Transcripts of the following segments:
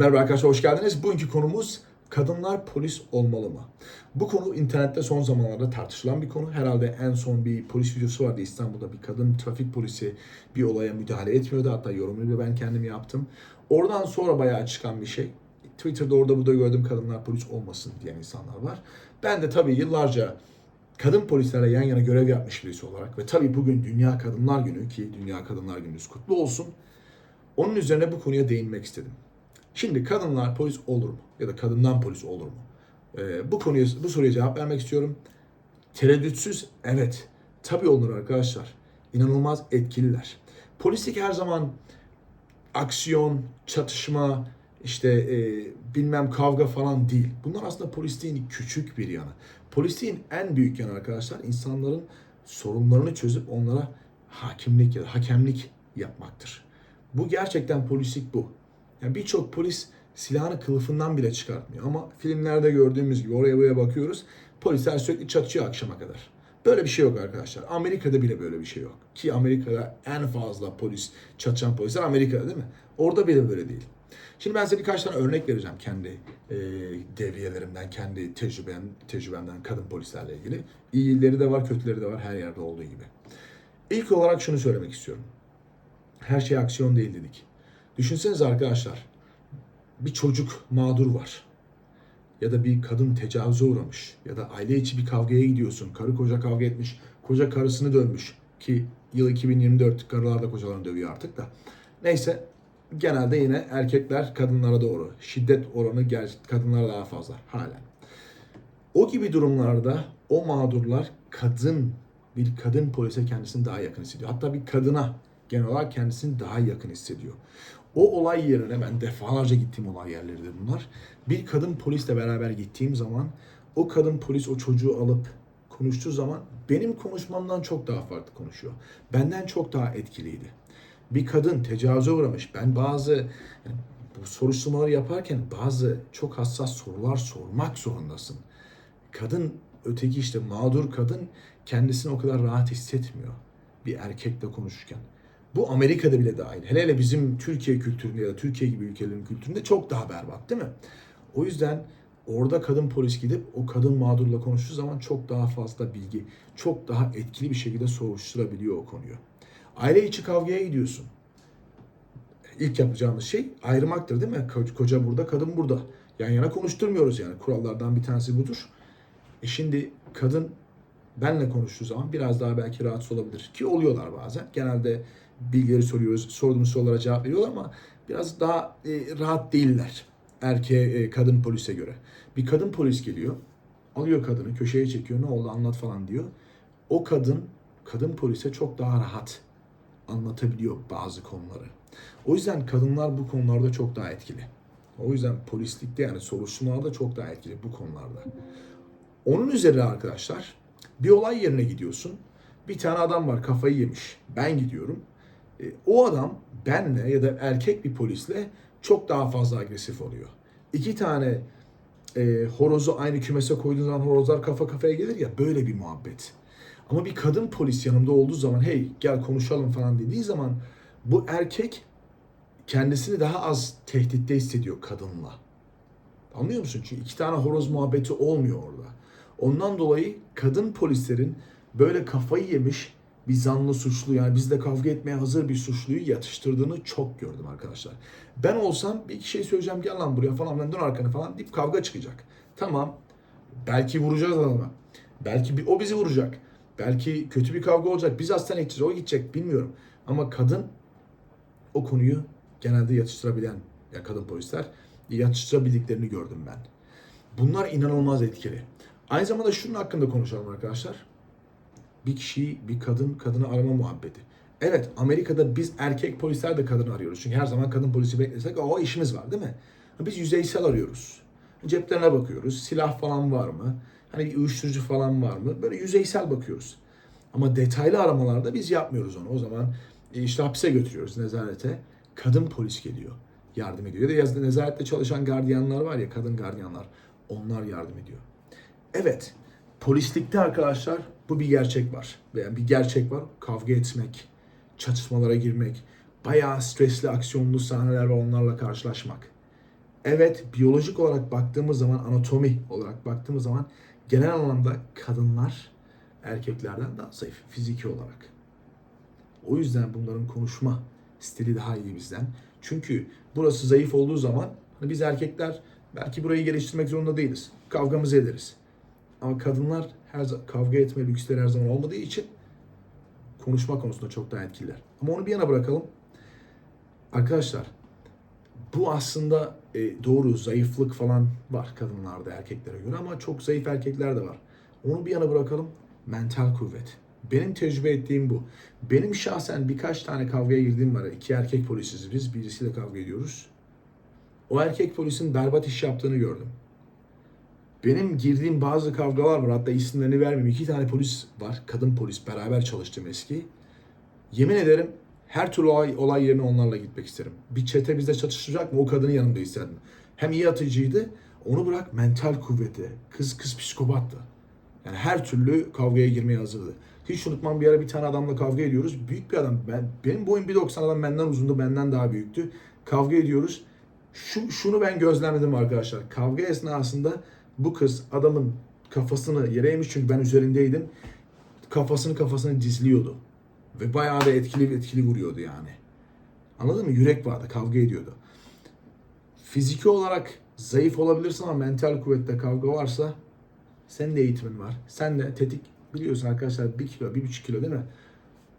Merhaba arkadaşlar hoş geldiniz. Bugünkü konumuz kadınlar polis olmalı mı? Bu konu internette son zamanlarda tartışılan bir konu. Herhalde en son bir polis videosu vardı İstanbul'da bir kadın trafik polisi bir olaya müdahale etmiyordu. Hatta yorumunu ben kendim yaptım. Oradan sonra bayağı çıkan bir şey. Twitter'da orada burada gördüm kadınlar polis olmasın diyen insanlar var. Ben de tabii yıllarca kadın polislerle yan yana görev yapmış birisi olarak ve tabii bugün Dünya Kadınlar Günü ki Dünya Kadınlar Gününüz kutlu olsun. Onun üzerine bu konuya değinmek istedim. Şimdi kadınlar polis olur mu? Ya da kadından polis olur mu? Ee, bu konuya, bu soruya cevap vermek istiyorum. Tereddütsüz evet. Tabii olur arkadaşlar. İnanılmaz etkililer. Polislik her zaman aksiyon, çatışma, işte e, bilmem kavga falan değil. Bunlar aslında polisliğin küçük bir yanı. Polisliğin en büyük yanı arkadaşlar insanların sorunlarını çözüp onlara hakimlik ya da hakemlik yapmaktır. Bu gerçekten polislik bu. Yani birçok polis silahını kılıfından bile çıkartmıyor. Ama filmlerde gördüğümüz gibi oraya buraya bakıyoruz. Polisler sürekli çatışıyor akşama kadar. Böyle bir şey yok arkadaşlar. Amerika'da bile böyle bir şey yok. Ki Amerika'da en fazla polis, çatışan polisler Amerika'da değil mi? Orada bile böyle değil. Şimdi ben size birkaç tane örnek vereceğim kendi e, devriyelerimden, kendi tecrübem, tecrübemden kadın polislerle ilgili. İyileri de var, kötüleri de var her yerde olduğu gibi. İlk olarak şunu söylemek istiyorum. Her şey aksiyon değil dedik. Düşünsenize arkadaşlar. Bir çocuk mağdur var. Ya da bir kadın tecavüze uğramış. Ya da aile içi bir kavgaya gidiyorsun. Karı koca kavga etmiş. Koca karısını dövmüş. Ki yıl 2024 karılar da kocalarını dövüyor artık da. Neyse genelde yine erkekler kadınlara doğru. Şiddet oranı kadınlara daha fazla halen. O gibi durumlarda o mağdurlar kadın bir kadın polise kendisini daha yakın hissediyor. Hatta bir kadına genel olarak kendisini daha yakın hissediyor. O olay yerine ben defalarca gittiğim olay yerleridir bunlar. Bir kadın polisle beraber gittiğim zaman o kadın polis o çocuğu alıp konuştuğu zaman benim konuşmamdan çok daha farklı konuşuyor. Benden çok daha etkiliydi. Bir kadın tecavüze uğramış. Ben bazı yani bu soruşturmaları yaparken bazı çok hassas sorular sormak zorundasın. Kadın öteki işte mağdur kadın kendisini o kadar rahat hissetmiyor bir erkekle konuşurken. Bu Amerika'da bile dahil. Hele hele bizim Türkiye kültüründe ya da Türkiye gibi ülkelerin kültüründe çok daha berbat değil mi? O yüzden orada kadın polis gidip o kadın mağdurla konuştuğu zaman çok daha fazla bilgi, çok daha etkili bir şekilde soruşturabiliyor o konuyu. Aile içi kavgaya gidiyorsun. İlk yapacağımız şey ayırmaktır değil mi? Ko- Koca burada, kadın burada. Yan yana konuşturmuyoruz yani. Kurallardan bir tanesi budur. E şimdi kadın benle konuştuğu zaman biraz daha belki rahatsız olabilir. Ki oluyorlar bazen. Genelde bilgileri soruyoruz. Sorduğumuz sorulara cevap veriyorlar ama biraz daha e, rahat değiller. Erkeğe, e, kadın polise göre. Bir kadın polis geliyor. Alıyor kadını köşeye çekiyor. Ne oldu anlat falan diyor. O kadın, kadın polise çok daha rahat anlatabiliyor bazı konuları. O yüzden kadınlar bu konularda çok daha etkili. O yüzden polislikte yani soruşturmalarda çok daha etkili bu konularda. Onun üzerine arkadaşlar bir olay yerine gidiyorsun. Bir tane adam var kafayı yemiş. Ben gidiyorum. E, o adam benle ya da erkek bir polisle çok daha fazla agresif oluyor. İki tane e, horozu aynı kümese koyduğun zaman horozlar kafa kafaya gelir ya böyle bir muhabbet. Ama bir kadın polis yanımda olduğu zaman hey gel konuşalım falan dediği zaman bu erkek kendisini daha az tehditte hissediyor kadınla. Anlıyor musun? Çünkü iki tane horoz muhabbeti olmuyor orada. Ondan dolayı kadın polislerin böyle kafayı yemiş bir zanlı suçlu yani bizle kavga etmeye hazır bir suçluyu yatıştırdığını çok gördüm arkadaşlar. Ben olsam bir iki şey söyleyeceğim gel lan buraya falan ben dön arkanı falan deyip kavga çıkacak. Tamam belki vuracağız adamı. Belki bir, o bizi vuracak. Belki kötü bir kavga olacak. Biz hastaneye gideceğiz o gidecek bilmiyorum. Ama kadın o konuyu genelde yatıştırabilen ya kadın polisler yatıştırabildiklerini gördüm ben. Bunlar inanılmaz etkili. Aynı zamanda şunun hakkında konuşalım arkadaşlar. Bir kişiyi, bir kadın, kadını arama muhabbeti. Evet, Amerika'da biz erkek polisler de kadını arıyoruz. Çünkü her zaman kadın polisi beklesek o işimiz var değil mi? Biz yüzeysel arıyoruz. Ceplerine bakıyoruz. Silah falan var mı? Hani bir uyuşturucu falan var mı? Böyle yüzeysel bakıyoruz. Ama detaylı aramalarda biz yapmıyoruz onu. O zaman e, işte hapse götürüyoruz nezarete. Kadın polis geliyor. Yardım ediyor. Ya da nezarette çalışan gardiyanlar var ya kadın gardiyanlar. Onlar yardım ediyor. Evet. Polislikte arkadaşlar bu bir gerçek var. Veya bir gerçek var. Kavga etmek, çatışmalara girmek, bayağı stresli, aksiyonlu sahneler ve onlarla karşılaşmak. Evet biyolojik olarak baktığımız zaman anatomi olarak baktığımız zaman genel anlamda kadınlar erkeklerden daha zayıf fiziki olarak. O yüzden bunların konuşma stili daha iyi bizden. Çünkü burası zayıf olduğu zaman hani biz erkekler belki burayı geliştirmek zorunda değiliz. Kavgamızı ederiz. Ama kadınlar her kavga etme lüksleri her zaman olmadığı için konuşma konusunda çok daha etkililer. Ama onu bir yana bırakalım. Arkadaşlar bu aslında e, doğru zayıflık falan var kadınlarda erkeklere göre ama çok zayıf erkekler de var. Onu bir yana bırakalım. Mental kuvvet. Benim tecrübe ettiğim bu. Benim şahsen birkaç tane kavgaya girdiğim var. İki erkek polisiz biz. Birisiyle kavga ediyoruz. O erkek polisin berbat iş yaptığını gördüm. Benim girdiğim bazı kavgalar var. Hatta isimlerini vermeyeyim. İki tane polis var. Kadın polis. Beraber çalıştım eski. Yemin ederim her türlü olay, olay yerine onlarla gitmek isterim. Bir çete bizde çatışacak mı? O kadının yanında isterdim. Hem iyi atıcıydı. Onu bırak mental kuvveti. Kız kız psikopattı. Yani her türlü kavgaya girmeye hazırdı. Hiç unutmam bir ara bir tane adamla kavga ediyoruz. Büyük bir adam. Ben, benim boyum 1.90 adam benden uzundu, benden daha büyüktü. Kavga ediyoruz. Şu, şunu ben gözlemledim arkadaşlar. Kavga esnasında bu kız adamın kafasını yere eğmiş çünkü ben üzerindeydim. Kafasını kafasını dizliyordu. Ve bayağı da etkili etkili vuruyordu yani. Anladın mı? Yürek vardı, kavga ediyordu. Fiziki olarak zayıf olabilirsin ama mental kuvvette kavga varsa senin de eğitimin var. Sen de tetik biliyorsun arkadaşlar 1 kilo, 1,5 kilo değil mi?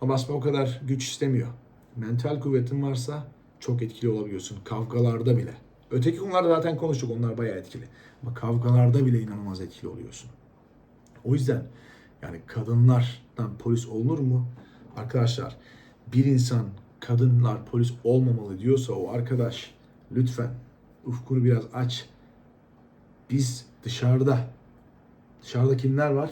Ama aslında o kadar güç istemiyor. Mental kuvvetin varsa çok etkili olabiliyorsun. Kavgalarda bile. Öteki konularda zaten konuştuk. Onlar bayağı etkili. Ama kavgalarda bile inanılmaz etkili oluyorsun. O yüzden yani kadınlardan polis olunur mu? Arkadaşlar bir insan kadınlar polis olmamalı diyorsa o arkadaş lütfen ufkunu biraz aç. Biz dışarıda dışarıda kimler var?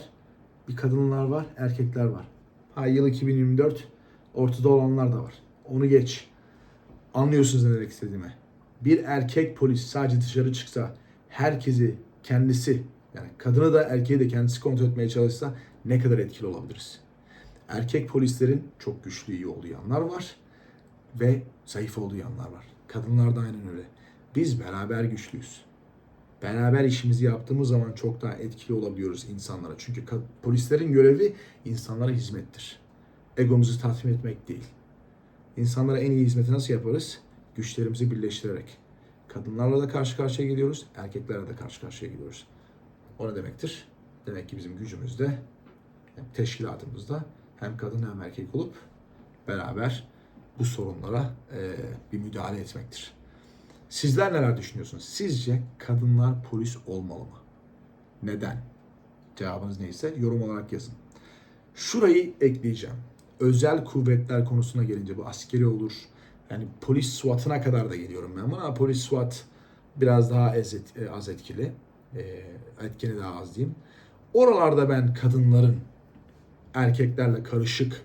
Bir kadınlar var, erkekler var. Ha yıl 2024 ortada olanlar da var. Onu geç. Anlıyorsunuz ne demek istediğimi. Bir erkek polis sadece dışarı çıksa herkesi kendisi yani kadını da erkeği de kendisi kontrol etmeye çalışsa ne kadar etkili olabiliriz? Erkek polislerin çok güçlü iyi olduğu yanlar var ve zayıf olduğu yanlar var. Kadınlar da aynen öyle. Biz beraber güçlüyüz. Beraber işimizi yaptığımız zaman çok daha etkili olabiliyoruz insanlara. Çünkü polislerin görevi insanlara hizmettir. Egomuzu tatmin etmek değil. İnsanlara en iyi hizmeti nasıl yaparız? Güçlerimizi birleştirerek. Kadınlarla da karşı karşıya geliyoruz, erkeklerle de karşı karşıya geliyoruz. O ne demektir? Demek ki bizim gücümüzde, teşkilatımızda hem kadın hem erkek olup beraber bu sorunlara e, bir müdahale etmektir. Sizler neler düşünüyorsunuz? Sizce kadınlar polis olmalı mı? Neden? Cevabınız neyse yorum olarak yazın. Şurayı ekleyeceğim. Özel kuvvetler konusuna gelince bu askeri olur. Yani polis SWAT'ına kadar da geliyorum ben buna. Polis SWAT biraz daha az, et- az etkili. E, etkeni daha az diyeyim. Oralarda ben kadınların erkeklerle karışık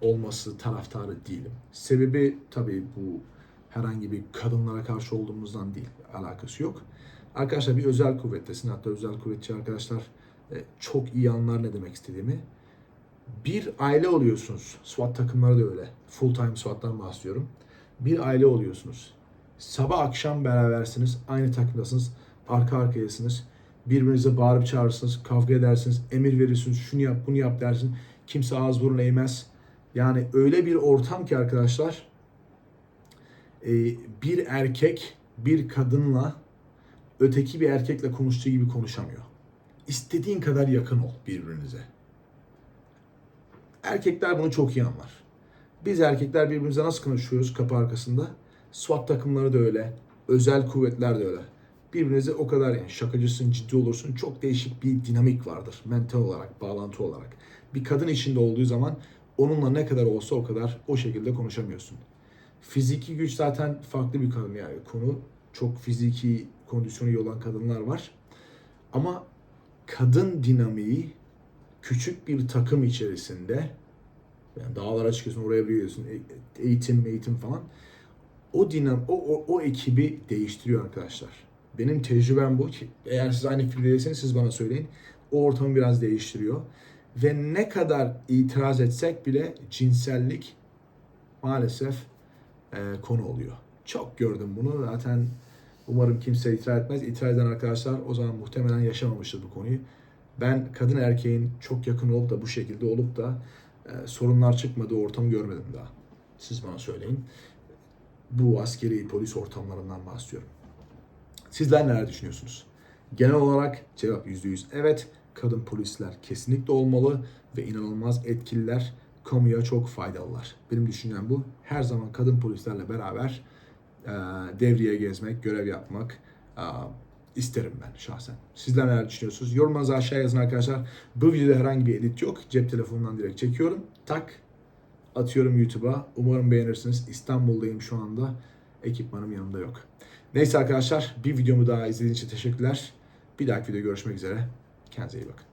olması taraftarı değilim. Sebebi tabii bu herhangi bir kadınlara karşı olduğumuzdan değil, alakası yok. Arkadaşlar bir özel kuvvettesin, hatta özel kuvvetçi arkadaşlar e, çok iyi anlar ne demek istediğimi. Bir aile oluyorsunuz. SWAT takımları da öyle. Full time SWAT'tan bahsediyorum. Bir aile oluyorsunuz. Sabah akşam berabersiniz, aynı takımdasınız, arka arkayasınız. Birbirinize bağırıp çağırırsınız, kavga edersiniz, emir verirsiniz, şunu yap, bunu yap dersin. Kimse ağız burun eğmez. Yani öyle bir ortam ki arkadaşlar, e, bir erkek bir kadınla öteki bir erkekle konuştuğu gibi konuşamıyor. İstediğin kadar yakın ol birbirinize. Erkekler bunu çok iyi anlar. Biz erkekler birbirimize nasıl konuşuyoruz kapı arkasında? SWAT takımları da öyle. Özel kuvvetler de öyle. Birbirinize o kadar yani şakacısın, ciddi olursun. Çok değişik bir dinamik vardır. Mental olarak, bağlantı olarak. Bir kadın içinde olduğu zaman onunla ne kadar olsa o kadar o şekilde konuşamıyorsun. Fiziki güç zaten farklı bir konu yani konu. Çok fiziki kondisyonu iyi olan kadınlar var. Ama kadın dinamiği küçük bir takım içerisinde yani dağlara çıkıyorsun oraya biliyorsun eğitim eğitim falan o dinam o, o, o ekibi değiştiriyor arkadaşlar. Benim tecrübem bu ki eğer siz aynı fikirdeyseniz siz bana söyleyin. O ortamı biraz değiştiriyor. Ve ne kadar itiraz etsek bile cinsellik maalesef e, konu oluyor. Çok gördüm bunu zaten Umarım kimse itiraz etmez. İtiraz eden arkadaşlar o zaman muhtemelen yaşamamıştır bu konuyu. Ben kadın erkeğin çok yakın olup da bu şekilde olup da e, sorunlar çıkmadığı ortam görmedim daha. Siz bana söyleyin. Bu askeri polis ortamlarından bahsediyorum. Sizler neler düşünüyorsunuz? Genel olarak cevap %100 evet. Kadın polisler kesinlikle olmalı ve inanılmaz etkililer. Kamuya çok faydalılar. Benim düşüncem bu. Her zaman kadın polislerle beraber e, devriye gezmek, görev yapmak e, isterim ben şahsen. Sizler neler düşünüyorsunuz? Yorumlarınızı aşağıya yazın arkadaşlar. Bu videoda herhangi bir edit yok. Cep telefonundan direkt çekiyorum. Tak atıyorum YouTube'a. Umarım beğenirsiniz. İstanbul'dayım şu anda. Ekipmanım yanımda yok. Neyse arkadaşlar bir videomu daha izlediğiniz için teşekkürler. Bir dahaki videoda görüşmek üzere. Kendinize iyi bakın.